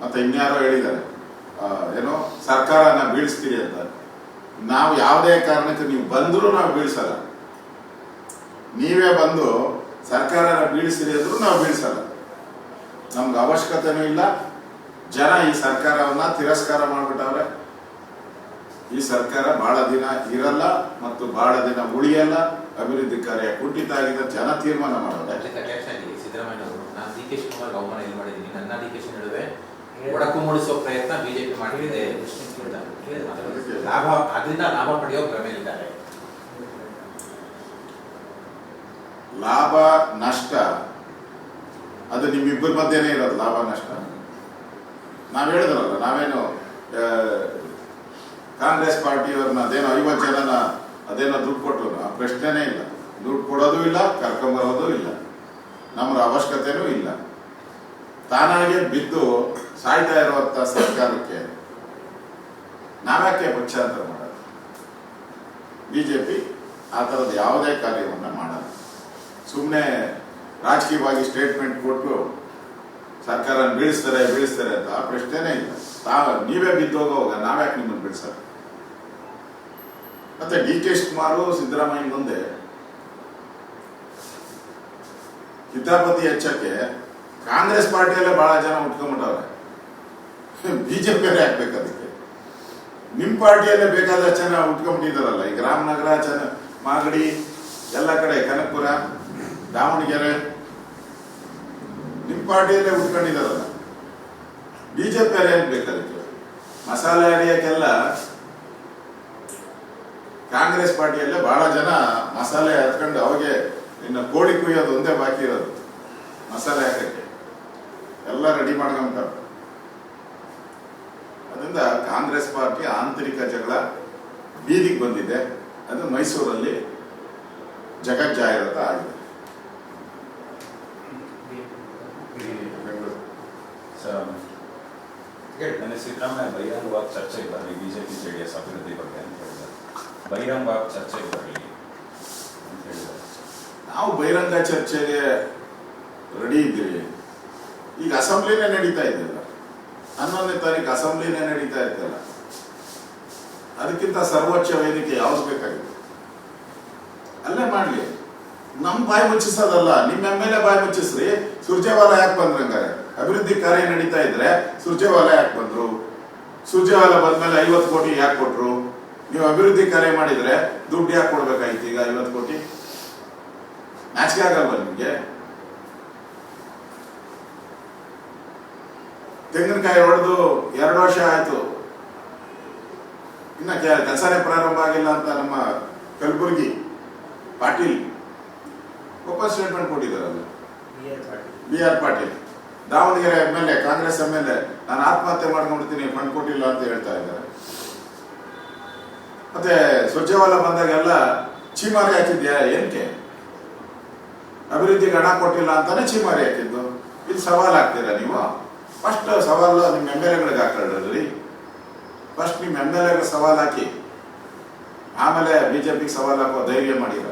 ಮತ್ತೆ ಇನ್ಯಾರೋ ಹೇಳಿದ್ದಾರೆ. ಏನೋ, ಸರ್ಕಾರನ ಬೀಳಿಸ್ತೀರಿ ಅಂತ. ನಾವು ಯಾವುದೇ ಕಾರಣಕ್ಕೆ ನೀವು ಬಂದರೂ ನಾವು ಬೀಳಿಸಲ್ಲ. ನೀವೇ ಬಂದು ಸರ್ಕಾರನ ಬೀಳಿಸಿರಿ ಅಂದ್ರೂ ನಾವು ಬೀಳಿಸಲ್ಲ. ನಮ್ಗೆ ಅವಶ್ಯಕತೆನೂ ಇಲ್ಲ. ಜನ ಈ ಸರ್ಕಾರವನ್ನ ತಿರಸ್ಕಾರ ಮಾಡ್ಬಿಟ್ಟವ್ರೆ. ಈ ಸರ್ಕಾರ ಬಹಳ ದಿನ ಇರಲ್ಲ ಮತ್ತು ಬಹಳ ದಿನ ಉಳಿಯಲ್ಲ. ಅಭಿವೃದ್ಧಿ ಕಾರ್ಯ ಕುಂಠಿತ ಆಗಿದೆ ಜನ ತೀರ್ಮಾನ ಮಾಡೋದು. ಸಿದ್ದರಾಮಯ್ಯ ಅವರು, ನಾನು ಡಿ ಕೆ ಶಿವಕುಮಾರ್ ಅವಮಾನ ಮಾಡಿದ್ದೀನಿ. ನನ್ನ ಡಿ ಕೆ ಒಡಕು ಮೂಡಿಸುವ ಪ್ರಯತ್ನ ಬಿಜೆಪಿ ಮಾಡಿದೆ ಲಾಭ ಅದರಿಂದ ಲಾಭ ಪಡೆಯೋ ಇದ್ದಾರೆ ಲಾಭ ನಷ್ಟ ಅದು ನಿಮ್ಮಿಬ್ಬರ ಮಧ್ಯೆನೇ ಇರೋದು ಲಾಭ ನಷ್ಟ. ನಾವ್ ಹೇಳಿದ್ರಲ್ಲ ನಾವೇನು ಕಾಂಗ್ರೆಸ್ ಪಾರ್ಟಿಯವ್ರನ್ನ ಅದೇನೋ ಐವತ್ತು ಜನನ ಅದೇನೋ ದುಡ್ಡು ಕೊಟ್ಟರು ಆ ಪ್ರಶ್ನೆನೇ ಇಲ್ಲ. ದುಡ್ಡು ಕೊಡೋದು ಇಲ್ಲ ಕರ್ಕೊಂಬರೋದು ಇಲ್ಲ. ನಮ್ಮ ಅವಶ್ಯಕತೆನೂ ಇಲ್ಲ. ತಾನಾಗೆ ಬಿದ್ದು ಸಾಯ್ತಾ ಇರುವಂತ ಸರ್ಕಾರಕ್ಕೆ ನಾವ್ಯಾಕೆ ಪಕ್ಷಾಂತರ ಮಾಡೋದು. ಬಿಜೆಪಿ ಆ ತರದ ಯಾವುದೇ ಕಾರ್ಯವನ್ನ ಮಾಡಲ್ಲ. ಸುಮ್ಮನೆ ರಾಜಕೀಯವಾಗಿ ಸ್ಟೇಟ್ಮೆಂಟ್ ಕೊಟ್ಟು ಸರ್ಕಾರ ಬೀಳಿಸ್ತಾರೆ ಬೀಳಿಸ್ತಾರೆ ಅಂತ ಆ ಪ್ರಶ್ನೆನೇ ಇಲ್ಲ. ತಾವ, ನೀವೇ ಬಿದ್ದೋಗೋವಾಗ ನಾವ್ಯಾಕೆ ನಿಮ್ಮನ್ನು ಬೀಳ್ಸಲ್ಲ ಮತ್ತೆ ಡಿ ಕೆ ಶಿವಕುಮಾರು ಸಿದ್ದರಾಮಯ್ಯ ಮುಂದೆ ಹಿತಾಪತಿ ಹೆಚ್ಚಕ್ಕೆ ಕಾಂಗ್ರೆಸ್ ಪಾರ್ಟಿಯಲ್ಲೇ ಬಹಳ ಜನ ಉಟ್ಕೊಂಡ್ಬಿಟ್ಟವ್ರೆ. ಬಿಜೆಪಿ ಹಾಕ್ಬೇಕು ಅದಕ್ಕೆ. ನಿಮ್ಮ ಪಾರ್ಟಿಯಲ್ಲೇ ಬೇಕಾದ ಜನ ಉಟ್ಕೊಂಡ್ಬಿಟ್ಟಿದಾರಲ್ಲ ಈಗ ರಾಮನಗರ ಚೆನ್ನ ಮಾಗಡಿ, ಎಲ್ಲ ಕಡೆ, ಕನಕಪುರ, ದಾವಣಗೆರೆ ನಿಮ್ಮ ಪಾರ್ಟಿಯಲ್ಲೇ ಉಟ್ಕೊಂಡಿದಾರಲ್ಲ ಬಿಜೆಪಿಯಲ್ಲೇ ಏನ್ ಅದಕ್ಕೆ? ಮಸಾಲೆ ಅರಿಯಕ್ಕೆಲ್ಲ ಕಾಂಗ್ರೆಸ್ ಪಾರ್ಟಿಯಲ್ಲೇ ಬಹಳ ಜನ ಮಸಾಲೆ ಹತ್ಕೊಂಡು ಅವಾಗೆ ಇನ್ನು ಕೋಳಿ ಕುಯ್ಯೋದು ಒಂದೇ ಬಾಕಿ ಇರೋದು, ಮಸಾಲೆ ಹಾಕಕ್ಕೆ. ಎಲ್ಲ ರೆಡಿ ಮಾಡ್ಕೊಂತಾರೆ. ಅದರಿಂದ ಕಾಂಗ್ರೆಸ್ ಪಾರ್ಟಿ ಆಂತರಿಕ ಜಗಳ ಬೀದಿಗೆ ಬಂದಿದೆ. ಅದು ಮೈಸೂರಲ್ಲಿ ಜಗಜ್ಜಾಹಿರಾತ ಆಗಿದೆ. ನನಗೆ ಸಿದ್ದರಾಮಯ್ಯ. ಬಹಿರಂಗವಾಗಿ ಚರ್ಚೆಗೆ ಬರಲಿ ಬಿಜೆಪಿ ಜೆ ಡಿ ಎಸ್ ಅಭಿವೃದ್ಧಿ ಬಗ್ಗೆ ಅಂತ ಹೇಳಿದ್ದಾರೆ. ಬಹಿರಂಗವಾಗಿ ಚರ್ಚೆಗೆ ಬರಲಿ ಅಂತ ಹೇಳಿದ್ದಾರೆ. ನಾವು ಬಹಿರಂಗ ಚರ್ಚೆಗೆ ರೆಡಿ ಇದ್ದೀವಿ. ಈಗ ಅಸೆಂಬ್ಲಿನೇ ನಡೀತಾ ಇದೆಯಲ್ಲ? ಹನ್ನೊಂದನೇ ತಾರೀಕು ಅಸೆಂಬ್ಲಿನೇ ನಡೀತಾ ಇತ್ತಲ್ಲ? ಅದಕ್ಕಿಂತ ಸರ್ವೋಚ್ಚ ವೇದಿಕೆ ಯಾವ್ದು ಬೇಕಾಗಿದೆ? ಅಲ್ಲೇ ಮಾಡ್ಲಿ. ನಮ್ ಬಾಯಿ ಮುಚ್ಚಿಸೋದಲ್ಲ, ನಿಮ್ ಎಂ ಎಲ್ ಎ ಬಾಯಿ ಮುಚ್ಚಿಸ್ರಿ. ಸುರ್ಜೇವಾಲ ಯಾಕೆ ಬಂದ್ರು ಹಂಗಾರೆ? ಅಭಿವೃದ್ಧಿ ಕಾರ್ಯ ನಡೀತಾ ಇದ್ರೆ ಸುರ್ಜೇವಾಲ ಯಾಕೆ ಬಂದ್ರು? ಸುರ್ಜೇವಾಲ ಬಂದ್ಮೇಲೆ ಐವತ್ತು ಕೋಟಿ ಯಾಕೆ ಕೊಟ್ರು? ನೀವು ಅಭಿವೃದ್ಧಿ ಕಾರ್ಯ ಮಾಡಿದ್ರೆ ದುಡ್ಡು ಯಾಕೆ ಕೊಡ್ಬೇಕಾಯ್ತು ಈಗ ಐವತ್ತು ಕೋಟಿ? ಮ್ಯಾಚ್ಗೆ ಆಗಲ್ವ ನಿಮ್ಗೆ? ತೆಂಗಿನಕಾಯಿ ಹೊಡೆದು ಎರಡು ವರ್ಷ ಆಯ್ತು. ಇನ್ನ ಕೆಲಸನೇ ಪ್ರಾರಂಭ ಆಗಿಲ್ಲ ಅಂತ ನಮ್ಮ ಕಲಬುರ್ಗಿ ಪಾಟೀಲ್ ಒಬ್ಬ statement ಕೊಟ್ಟಿದ್ದಾರಲ್ಲ B R Patil. Davanagere M L A Congress M L A ನಾನು ಆತ್ಮಹತ್ಯೆ ಮಾಡ್ಕೊಂಡಿರ್ತೀನಿ ಫಂಡ್ ಕೊಟ್ಟಿಲ್ಲ ಅಂತ ಹೇಳ್ತಾ ಇದ್ದಾರೆ. ಮತ್ತೆ ಸ್ವಚ್ಛವಾಲ ಬಂದಾಗೆಲ್ಲ ಚೀಮಾರಿ ಹಾಕಿದ್ಯಾ? ಏನಕ್ಕೆ ಅಭಿವೃದ್ಧಿಗೆ ಹಣ ಕೊಟ್ಟಿಲ್ಲ ಅಂತಾನೆ ಚೀಮಾರಿ ಹಾಕಿದ್ದು. ಇದು ಸವಾಲ್ ಹಾಕ್ತೀರಾ ನೀವು? ಫಸ್ಟ್ ಸವಾಲು ನಿಮ್ಮ ಎಂ ಎಲ್ ಎಗಳಿಗೆ ಫಸ್ಟ್ ನಿಮ್ಮ ಎಂ ಎಲ್ ಎಗಳ ಸವಾಲು ಹಾಕಿ. ಆಮೇಲೆ ಬಿಜೆಪಿಗೆ ಸವಾಲು ಹಾಕೋ ಧೈರ್ಯ ಮಾಡಿರ